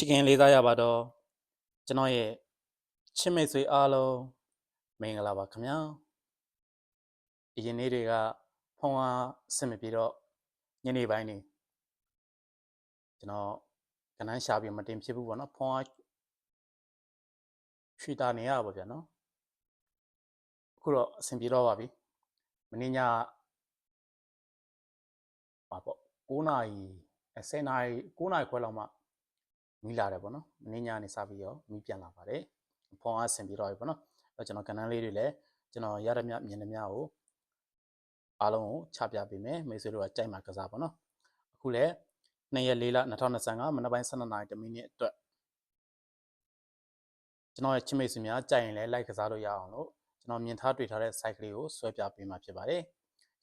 ချစ်ခင်လေးစားရပါတော့ကျွန်တော်ရဲ့ချစ်မိတ်ဆွေအားလုံးမင်္ဂလာပါခင်ဗျာအရင်နေ့တွေကဖုန်းအားအဆင်မပြေတော့ညနေပိုင်းနေကျွန်တော်ကနန်းရှာပြီးမတင်ဖြစ်ဘူးပေါ့နော်ဖုန်းအားရွှေတာနေရပါဗျာနော်အခုတော့အဆင်ပြေတော့ပါပြီမင်းညပါပေါ့9နာရီ10နာရီ9နာရီခွဲလောက်မှ မိလာတယ်ပေါ့နော်မင်းညနေစပြီးတော့မိပြန်လာပါတယ်ဖုန်းအားဆင်ပြီးတော့ပြီပေါ့နော်အဲကျွန်တော်ကဏ္ဍလေးတွေလည်းကျွန်တော်ရရမြမြင်ရမြကိုအားလုံးကိုချပြပေးမယ်မိတ်ဆွေတို့ကကြိုက်မှာကစားပေါ့နော်အခုလည်း2ရက်4လ2025မနက်ပိုင်း12နာရီ10မိနစ်အတွက်ကျွန်တော်ရဲ့ချစ်မိတ်ဆွေများကြိုက်ရင်လည်း like ကစားလို့ရအောင်လို့ကျွန်တော်မြင်ထားတွေ့ထားတဲ့ site ကလေးကိုဆွဲပြပေးမှာဖြစ်ပါတယ်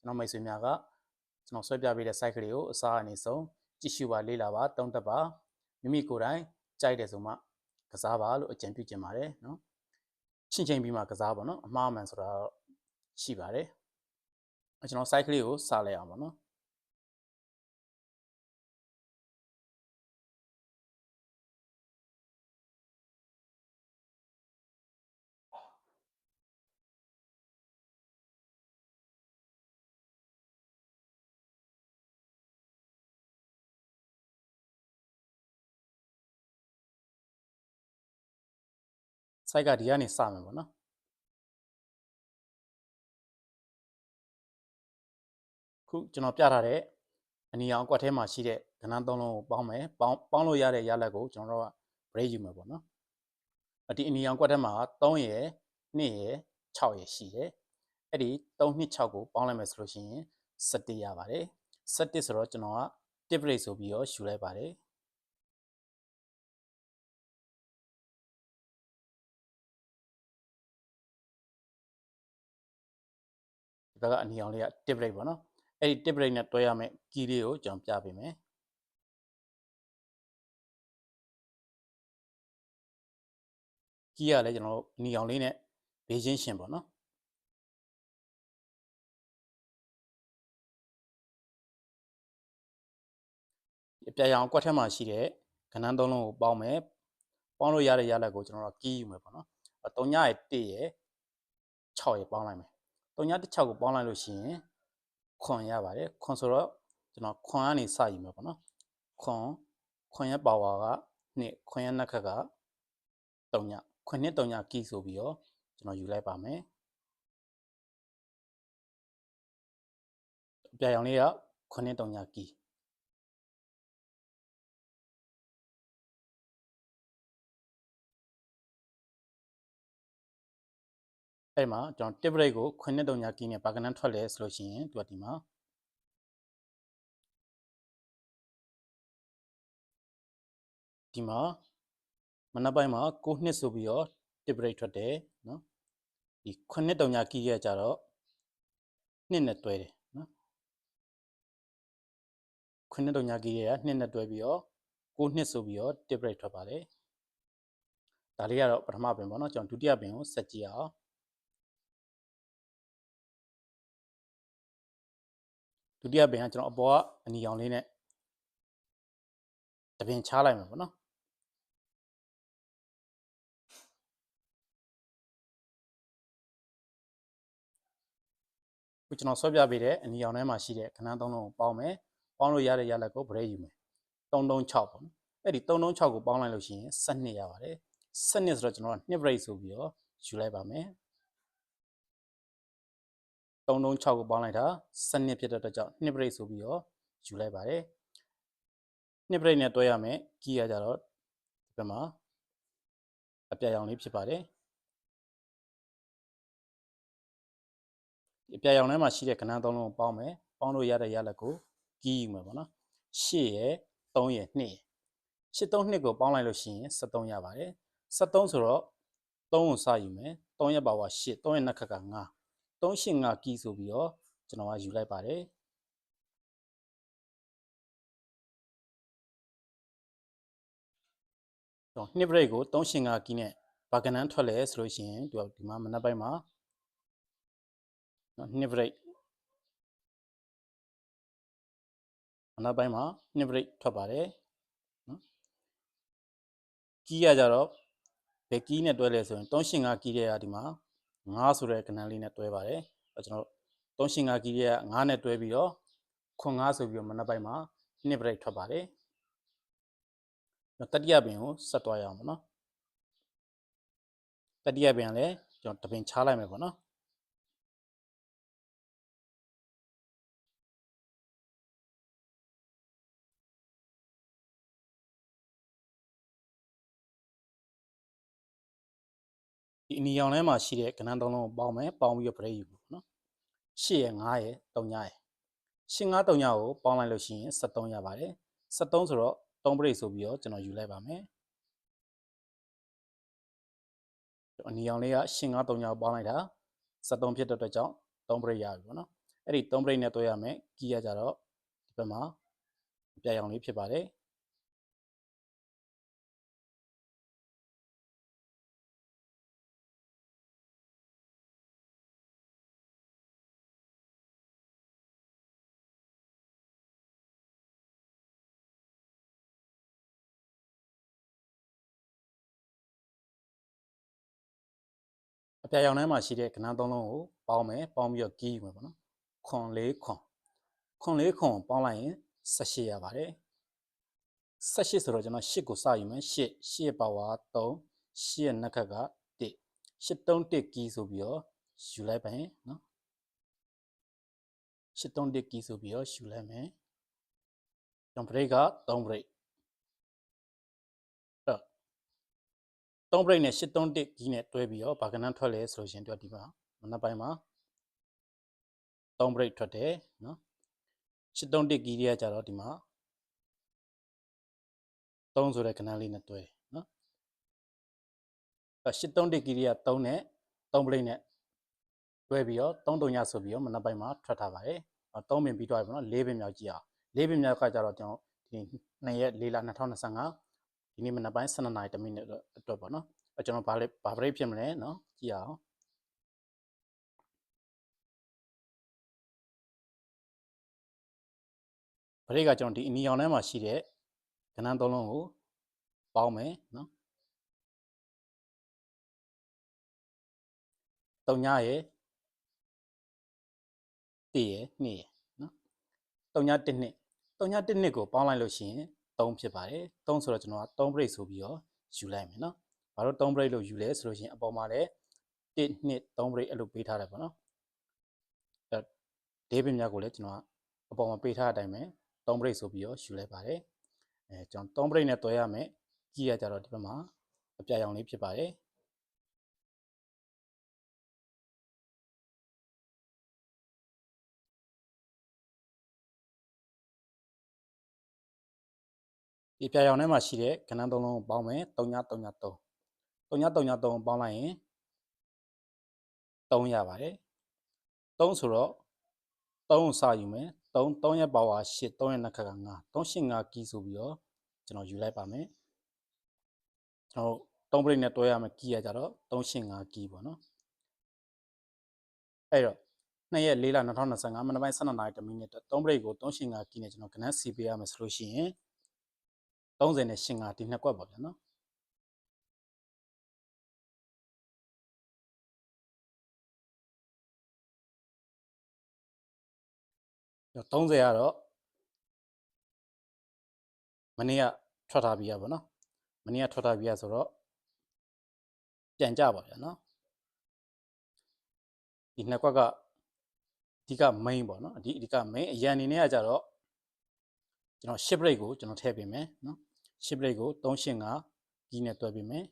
ကျွန်တော်မိတ်ဆွေများကကျွန်တော်ဆွဲပြပေးတဲ့ site ကလေးကိုအစားအနေဆုံးကြည့်ရှုပါလေ့လာပါတုံးတက်ပါ မိမိကိုယ်တိုင်ကြိုက်တယ်ဆိုမှကစားပါလို့အကြံပြုချင်ပါတယ်နော်ချင်းချင်းပြီးမှကစားပါနော်အမှားမှန်ဆိုတာတော့ရှိပါတယ်အဲကျွန်တော် site ကလေးကိုစလိုက်အောင်ပါနော် စိုက်ကဒီကနေစမယ်ပေါ့နော်ခုကျွန်တော်ပြထားတဲ့အနီအောင်ကွက်ထဲမှာရှိတဲ့ကဏ္ဍသုံးလုံးကိုပေါင်းမယ်ပေါင်းပေါင်းလို့ရတဲ့ရလဒ်ကိုကျွန်တော်တို့က break ယူမယ်ပေါ့နော်အဒီအနီအောင်ကွက်ထဲမှာ3ရယ်2ရယ်6ရယ်ရှိတယ်အဲ့ဒီ3 2 6ကိုပေါင်းလိုက်မယ်ဆိုလို့ရှိရင်17ရပါတယ်17ဆိုတော့ကျွန်တော်က tip rate ဆိုပြီးတော့ယူလိုက်ပါတယ် ဒီဘက်ကအနီအောင်လေးက tip rate ပေါ့နော်အဲ့ဒီ tip rate နဲ့တွဲရမယ် key လေးကိုကျွန်တော်ပြပေးမယ် key ကလည်းကျွန်တော်တို့အနီအောင်လေးနဲ့ဘေးချင်းရှင်ပေါ့နော်အပြရအောင်ကွက်ထက်မှာရှိတဲ့ကဏ္ဍသုံးလုံးကိုပေါင်းမယ်ပေါင်းလို့ရတဲ့ရလဒ်ကိုကျွန်တော်တို့ key ယူမယ်ပေါ့နော်3ညရဲ့1ရဲ့6ရဲ့ပေါင်းလိုက်မယ် 3ညတစ်6ကိုပေါင်းလိုက်လို့ရှိရင်ခွန်ရပါတယ်ခွန်ဆိုတော့ကျွန်တော်ခွန်ကနေစယူမယ်ပေါ့နော်ခွန်ခွန်ရဲ့ပါဝါက2ခွန်ရဲ့နှက်ခက်က3ညခွန်နဲ့3ညကီးဆိုပြီးတော့ကျွန်တော်ယူလိုက်ပါမယ်အပြာရောင်လေးကခွန်နဲ့3ညကီး အဲ့မှာကျွန်တော် tip rate ကိုခွန်းနဲ့3ညကီးနဲ့ပါကနန်းထွက်လဲဆိုလို့ရှိရင်သူကဒီမှာဒီမှာမနက်ပိုင်းမှာ6နှစ်ဆိုပြီးတော့ tip rate ထွက်တယ်နော်ဒီခွန်းနဲ့3ညကီးရကြတော့နှစ်နဲ့တွဲတယ်နော်ခွန်းနဲ့3ညကီးရနှစ်နဲ့တွဲပြီးတော့6နှစ်ဆိုပြီးတော့ tip rate ထွက်ပါတယ်ဒါလေးကတော့ပထမပင်ပေါ့နော်ကျွန်တော်ဒုတိယပင်ကိုဆက်ကြည့်အောင် တိယပင်ကကျွန်တော်အပေါ်ကအနီရောင်လေးနဲ့တပင်ချလိုက်မှာပေါ့နော်ခုကျွန်တော်ဆွဲပြပေးတဲ့အနီရောင်ထဲမှာရှိတဲ့ခဏသုံးလုံးကိုပေါင်းမယ်ပေါင်းလို့ရတဲ့ရလက်ကို break ယူမယ်336ပေါ့နော်အဲ့ဒီ336ကိုပေါင်းလိုက်လို့ရှိရင်12ရပါတယ်12ဆိုတော့ကျွန်တော်က2 break ဆိုပြီးတော့ယူလိုက်ပါမယ် 336ကိုပေါင်းလိုက်တာ12ဖြစ်တဲ့အတွက်ကြောင့်2 break ဆိုပြီးတော့ယူလိုက်ပါတယ်2 break နဲ့တွဲရမယ်ကီးရကြတော့ဒီဘက်မှာအပြာရောင်လေးဖြစ်ပါတယ်ဒီအပြာရောင်ထဲမှာရှိတဲ့ကဏ္ဍသုံးလုံးကိုပေါင်းမယ်ပေါင်းလို့ရတဲ့ရလက်ကိုကီးယူမယ်ပေါ့နော်8ရယ်3ရယ်2ရယ်8 3 2ကိုပေါင်းလိုက်လို့ရှိရင်73ရပါတယ်73ဆိုတော့3ကိုစယူမယ်3ရက်ပါဝါ8 3ရက်နှက်ခက်က9 385ကီးဆိုပြီးတော့ကျွန်တော်ကယူလိုက်ပါတယ်တော့နှစ် break ကို385ကီးနဲ့ဘာကနန်းထွက်လဲဆိုလို့ရှိရင်ဒီဒီမှာမနက်ပိုင်းမှာနော်နှစ် break မနက်ပိုင်းမှာနှစ် break ထွက်ပါတယ်နော်ကီးရကြတော့ဘယ်ကီးနဲ့တွဲလဲဆိုရင်385ကီးရဲ့ကဒီမှာ 9ဆိုတဲ့ကဏ္ဍလေးနဲ့တွဲပါတယ်အဲကျွန်တော်385ကီးရဲ့9နဲ့တွဲပြီးတော့ခွန်9ဆိုပြီးတော့မနက်ပိုင်းမှာနှစ်ပရိတ်ထွက်ပါတယ်တတိယပင်ကိုဆက်သွားရအောင်ပေါ့နော်တတိယပင်ကလည်းကျွန်တော်တပင်ချားလိုက်မယ်ပေါ့နော် ဒီအနီရောင်ထဲမှာရှိတဲ့ကဏ္ဍသုံးလုံးကိုပေါင်းမယ်ပေါင်းပြီးတော့ပရိတ်ယူပေါ့နော်8ရဲ့9ရဲ့3ရဲ့8 9 3ရဲ့ကိုပေါင်းလိုက်လို့ရှိရင်73ရပါတယ်73ဆိုတော့3ပရိတ်ဆိုပြီးတော့ကျွန်တော်ယူလိုက်ပါမယ်အနီရောင်လေးက8 9 3ရဲ့ကိုပေါင်းလိုက်တာ73ဖြစ်တဲ့အတွက်ကြောင့်3ပရိတ်ရပြီပေါ့နော်အဲ့ဒီ3ပရိတ်နဲ့တွဲရမယ်ကီးရကြတော့ဒီဘက်မှာပြရောင်လေးဖြစ်ပါတယ် အပြာရောင်ထဲမှာရှိတဲ့ကဏ္ဍသုံးလုံးကိုပေါင်းမယ်ပေါင်းပြီးတော့ကီးယူမယ်ပေါ့နော်ခွန်လေးခွန်ခွန်လေးခွန်ပေါင်းလိုက်ရင်18ရပါတယ်18ဆိုတော့ကျွန်တော်8ကိုစယူမယ်8 8ရဲ့ပါဝါ3 8ရဲ့နှက်ခက်က1 8 3 1ကီးဆိုပြီးတော့ယူလိုက်ပါရင်နော်8 3 1ကီးဆိုပြီးတော့ယူလိုက်မယ်ကျွန်တော် break က3 break 3 break နဲ့8 3 1ကြီးနဲ့တွဲပြီးတော့ဘာကနန်းထွက်လဲဆိုလို့ရှင်တို့ဒီမှာမနက်ပိုင်းမှာ3 break ထွက်တယ်နော်8 3 1ကြီးတွေကကြတော့ဒီမှာ3ဆိုတဲ့ကနန်းလေးနဲ့တွဲနော်8 3 1ကြီးတွေက3နဲ့3 break နဲ့တွဲပြီးတော့3 3ညဆိုပြီးတော့မနက်ပိုင်းမှာထွက်ထားပါတယ်3ပင်ပြီးတော့ပြီနော်4ပင်မြောက်ကြည့်အောင်4ပင်မြောက်ကကြတော့ကျွန်တော်ဒီ2ရက်4လ2025 ဒီနေ့မနက်ပိုင်း12နာရီ10မိနစ်အတွက်ပေါ့နော်အဲကျွန်တော်ဘာလဲဘာ break ဖြစ်မလဲနော်ကြည့်အောင်ဘရိတ်ကကျွန်တော်ဒီအနီရောင်ထဲမှာရှိတဲ့ကဏ္ဍသုံးလုံးကိုပေါင်းမယ်နော်တုံညာရဲ့တည့်ရဲ့နှစ်ရဲ့နော်တုံညာတစ်နှစ်တုံညာတစ်နှစ်ကိုပေါင်းလိုက်လို့ရှိရင် 3ဖြစ်ပါတယ်3ဆိုတော့ကျွန်တော်က3 break ဆိုပြီးတော့ယူလိုက်မယ်နော်ဘာလို့3 break လို့ယူလဲဆိုလို့ရှိရင်အပေါ်မှာလည်း1 2 3 break အဲ့လိုပေးထားတယ်ပေါ့နော်အဲဒေးပင်များကိုလည်းကျွန်တော်ကအပေါ်မှာပေးထားတဲ့အတိုင်းပဲ3 break ဆိုပြီးတော့ယူလိုက်ပါတယ်အဲကျွန်တော်3 break နဲ့တွဲရမယ်ကြည့်ရကြတော့ဒီဘက်မှာအပြာရောင်လေးဖြစ်ပါတယ် ဒီပြာရောင်ထဲမှာရှိတဲ့ကဏ္ဍသုံးလုံးကိုပေါင်းမယ်3ည3ည3 3ည3ည3ပေါင်းလိုက်ရင်3ရပါတယ်3ဆိုတော့3စာယူမယ်3 3ရဲ့ပါဝါ8 3ရဲ့နှက်ခက်က9 3 8 5ကီးဆိုပြီးတော့ကျွန်တော်ယူလိုက်ပါမယ်ကျွန်တော်3ပရိတ်နဲ့တွဲရမယ်ကီးရကြတော့3 8 5ကီးပေါ့နော်အဲ့တော့2ရက်4လ2025မနက်ပိုင်း12နာရီတမိနစ်3ပရိတ်ကို3 8 5ကီးနဲ့ကျွန်တော်ကနန်းစီပေးရမယ်ဆိုလို့ရှိရင် 30နဲ့8 5ဒီနှစ်ကွက်ပါဗျာနော်30ကတော့မနေ့ကထွက်ထားပြီးရပါတော့မနေ့ကထွက်ထားပြီးရဆိုတော့ပြန်ကြပါဗျာနော်ဒီနှစ်ကွက်ကအဓိက main ပေါ့နော်အဓိအဓိက main အရန်အနေနဲ့ကကြတော့ကျွန်တော် shift rate ကိုကျွန်တော်ထည့်ပေးမယ်နော် shift rate ကို385ကြီးနဲ့တွဲပေးမယ်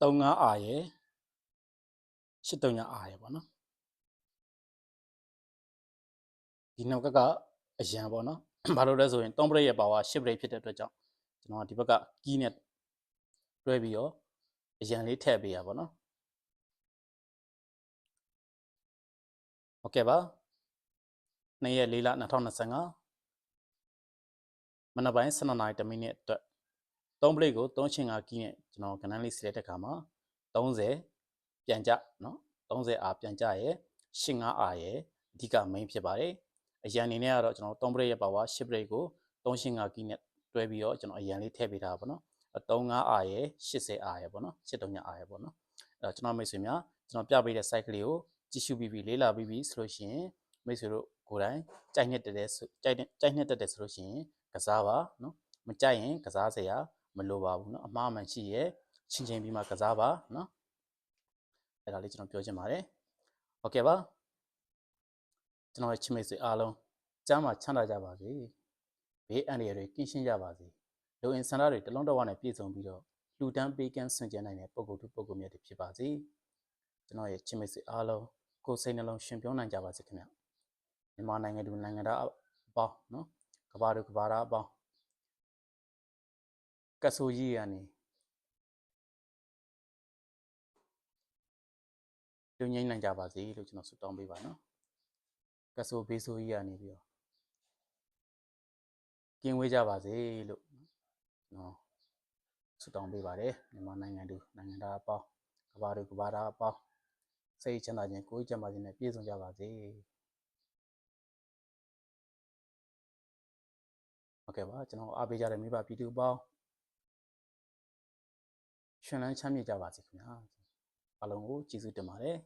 35 R ရယ်83 R ရယ်ပေါ့နော်ဒီနောက်ကကအရန်ပေါ့နော်ဘာလို့လဲဆိုရင်3 break ရဲ့ power shift break ဖြစ်တဲ့အတွက်ကြောင့်ကျွန်တော်ဒီဘက်က key နဲ့တွဲပြီးတော့အရန်လေးထည့်ပေးရပါတော့โอเคပါ2ရက်4လ2025မ နက်ပိုင်း12နာရီ10မိနစ်အတွက်3 plate ကို3.5ကီးနဲ့ကျွန်တော်ကဏ္ဍလေးစီလိုက်တဲ့ခါမှာ30ပြန်ကြเนาะ30အားပြန်ကြရဲ့85အားရဲ့အဓိက main ဖြစ်ပါတယ်အရန်အနေနဲ့ကတော့ကျွန်တော်3 break ရဲ့ power 10 break ကို385ကီးနဲ့တွဲပြီးတော့ကျွန်တော်အရန်လေးထည့်ပေးထားပါတော့ အ35အားရယ်80အားရယ်ပေါ့နော်83အားရယ်ပေါ့နော်အဲ့တော့ကျွန်တော်မိတ်ဆွေများကျွန်တော်ပြပေးတဲ့ site ကလေးကိုကြည့်ရှုပြီးပြီလေးလာပြီးပြီဆိုလို့ရှိရင်မိတ်ဆွေတို့ကိုယ်တိုင်ကြိုက်နှစ်တက်တဲ့ဆိုကြိုက်တဲ့ကြိုက်နှစ်တက်တဲ့ဆိုလို့ရှိရင် ကစားပါနော်မကြိုက်ရင်ကစားစရာမလိုပါဘူးနော်အမှားမှန်ရှိရဲ့ချင်းချင်းပြီးမှကစားပါနော်အဲ့ဒါလေးကျွန်တော်ပြောချင်ပါတယ်โอเคပါကျွန်တော်ရဲ့ချစ်မိတ်ဆွေအားလုံးကျမ်းမှာချမ်းသာကြပါစေဘေးအန္တရာယ်တွေကင်းရှင်းကြပါစေလူအင်ဆန္ဒတွေတလုံးတစ်ဝနဲ့ပြည့်စုံပြီးတော့လူတန်းပေးကမ်းဆင်ကျင်နိုင်တဲ့ပုံကိုယ်သူပုံကိုယ်မြတ်တွေဖြစ်ပါစေကျွန်တော်ရဲ့ချစ်မိတ်ဆွေအားလုံးကိုယ်စိတ်နှလုံးရှင်ပြောနိုင်ကြပါစေခင်ဗျမြန်မာနိုင်ငံသူနိုင်ငံသားအပေါင်းနော် ကဘာသူကဘာသားအပေါင်းကတ်ဆိုကြီးရနေလူငိမ့်နိုင်ကြပါစေလို့ကျွန်တော်ဆုတောင်းပေးပါနော်ကတ်ဆိုဘေးဆိုကြီးရနေပြီးတော့ကင်းဝေးကြပါစေလို့နော်ဆုတောင်းပေးပါတယ်မြန်မာနိုင်ငံသူနိုင်ငံသားအပေါင်းကဘာသူကဘာသားအပေါင်းစိတ်ချမ်းသာခြင်းကိုယ်ကျမ်းမာခြင်းနဲ့ပြည့်စုံကြပါစေ ကဲ့ပါကျွန်တော်အားပေးကြတဲ့မိဘပြည်သူအပေါင်းရှင်လန်းချမ်းမြေ့ကြပါစေခင်ဗျာအားလုံးကိုကျေးဇူးတင်ပါတယ်